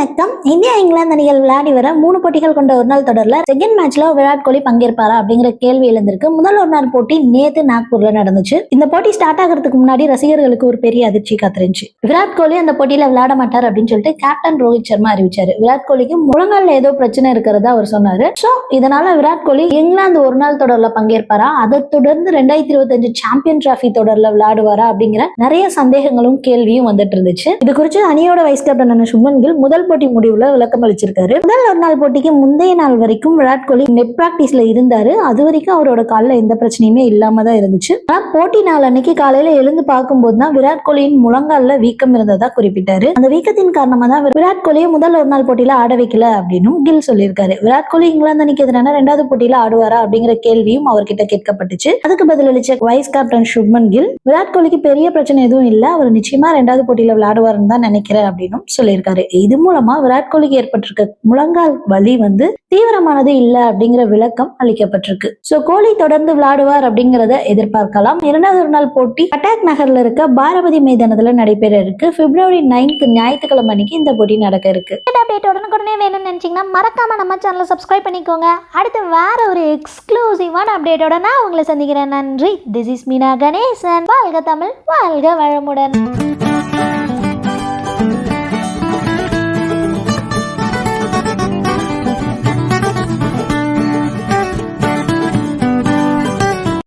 வணக்கம். இந்தியா இங்கிலாந்து அணிகள் விளையாடி வர மூணு போட்டிகள் கொண்ட ஒரு நாள் தொடர்ல செகண்ட் மேட்ச்ல விராட் கோலி பங்கேற்பாரா அப்படிங்கிற கேள்வி எழுந்திருக்கு. முதல் ஒரு நாள் போட்டி நேத்து நாக்பூர்ல நடந்துச்சு. இந்த போட்டி ஸ்டார்ட் ஆகிறதுக்கு முன்னாடி ரசிகர்களுக்கு ஒரு பெரிய அதிர்ச்சி காத்திருந்துச்சு. விராட் கோலி அந்த போட்டியில விளையாட மாட்டார் அப்படின்னு சொல்லிட்டு கேப்டன் ரோஹித் சர்மா அறிவிச்சாரு. விராட் கோலிக்கு முழங்கால ஏதோ பிரச்சனை இருக்கிறதா அவர் சொன்னாரு. சோ இதனால விராட் கோலி இங்கிலாந்து ஒரு நாள் தொடர்ல பங்கேற்பாரா? அதை தொடர்ந்து ரெண்டாயிரத்தி இருபத்தஞ்சு சாம்பியன் டிராஃபி தொடர்ல விளையாடுவாரா அப்படிங்கிற நிறைய சந்தேகங்களும் கேள்வியும் வந்துட்டு இருந்துச்சு. இது குறித்து அணியோட வைஸ் கேப்டன் சுமன் கில் முதல் போட்டி முடிவுல விளக்கம் அளிச்சிருக்காரு. முதல் ஒரு நாள் போட்டிக்கு முந்தைய நாள் வரைக்கும் விராட் கோலி நெட் பிராக்டிஸ்ல இருந்தாரு. அது வரைக்கும் அவரோட காலில் எந்த பிரச்சனையுமே இல்லாம தான் இருந்துச்சு. ஆனால் போட்டி நாள் அன்னைக்கு காலையில எழுந்து பார்க்கும்போது தான் விராட் கோலியின் முழங்கால வீக்கம் இருந்ததா குறிப்பிட்டாரு. அந்த வீக்கத்தின் காரணமா தான் விராட் கோலியை முதல் ஒரு நாள் போட்டியில ஆட வைக்கல அப்படின்னும் கில் சொல்லியிருக்காரு. விராட் கோலி இங்கிலாந்து அன்னைக்கு எதிரான ரெண்டாவது போட்டியில ஆடுவாரா அப்படிங்கிற கேள்வியும் அவர்கிட்ட கேட்கப்பட்டுச்சு. அதுக்கு பதிலளிச்ச வைஸ் கேப்டன் சுப்மன் கில் விராட் கோலிக்கு பெரிய பிரச்சனை எதுவும் இல்ல அவர் நிச்சயமா ரெண்டாவது போட்டியில விளையாடுவாருன்னு தான் நினைக்கிறேன் அப்படின்னும் சொல்லியிருக்காரு. இது மூலமா விராட் கோலிக்கு ஏற்பட்டிருக்க முழங்கால் வலி வந்து தீவிரமானது இல்ல அப்படிங்கிற விளக்கம் அளிக்கப்பட்டிருக்கு. சோ கோலி தொடர்ந்து விளையாடுவார் அப்படிங்கறத எதிர்பார்க்கலாம். இரண்டாவது ஒரு நாள் போட்டி அட்டாக் நகர்ல இருக்க பாரபதி மைதானத்துல நடைபெற இருக்கு. பிப்ரவரி நைன்த் ஞாயிற்றுக்கிழமை அன்னைக்கு இந்த போட்டி நடக்க இருக்கு. அப்டேட் உடனுக்குடனே வேணும்னு நினைச்சீங்கன்னா மறக்காம நம்ம சேனலை சப்ஸ்கிரைப் பண்ணிக்கோங்க. அடுத்து வேற ஒரு எக்ஸ்க்ளூசிவான அப்டேட்டோட நான் உங்களை சந்திக்கிறேன். நன்றி. This is Meena Ganesan. வாழ்க தமிழ் வாழ்க வளமுடன்.